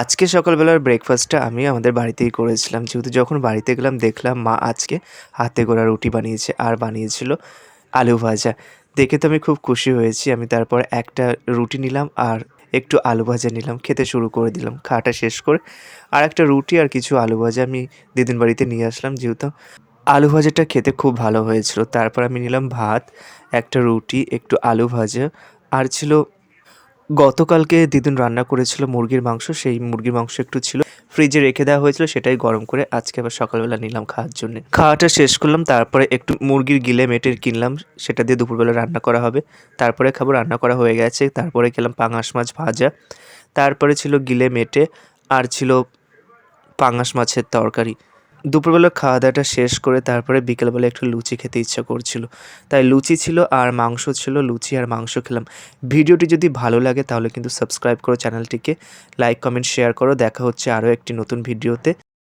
আজকে সকালবেলার ব্রেকফাস্টটা আমি আমাদের বাড়িতেই করেছিলাম। যেহেতু যখন বাড়িতে গেলাম, দেখলাম মা আজকে হাতে গোড়া রুটি বানিয়েছে আর বানিয়েছিল আলু ভাজা। দেখে তো আমি খুব খুশি হয়েছি। আমি তারপর একটা রুটি নিলাম আর একটু আলু ভাজা নিলাম। খেতে শুরু করে দিলাম, খাওয়াটা শেষ করে। আর একটা রুটি আর কিছু আলু ভাজা আমি দিদিন বাড়িতে নিয়ে আসলাম। যেহেতু আলু ভাজাটা খেতে খুব ভালো হয়েছিল। তারপর আমি নিলাম ভাত, একটা রুটি, একটু আলু ভাজা। আর ছিল গতকালকে দিদুন রান্না করেছিল মুরগির মাংস, সেই মুরগির মাংস একটু ছিল। ফ্রিজে রেখে দেওয়া হয়েছিল, সেটাই গরম করে আজকে আবার সকালবেলা নিলাম খাওয়ার জন্য। খাওয়াটা শেষ করলাম, তারপরে একটু মুরগির গিলে মেটের কিনলাম, সেটা দিয়ে দুপুরবেলা রান্না করা হবে। তারপরে খাব, রান্না করা হয়ে গেছে, তারপরে খেলাম পাঙাশ মাছ ভাজা। তারপরে ছিল গিলে মেটে, আর ছিল পাঙাশ মাছের তরকারি। দুপুরবেলা খাওয়া দাওয়াটা শেষ করে তারপরে বিকেলবেলা একটু লুচি খেতে ইচ্ছা করছিল। তাই লুচি ছিল আর মাংস ছিল, লুচি আর মাংস খেলাম। ভিডিওটি যদি ভালো লাগে তাহলে কিন্তু সাবস্ক্রাইব করো চ্যানেলটিকে, লাইক, কমেন্ট, শেয়ার করো। দেখা হচ্ছে আরও একটি নতুন ভিডিওতে।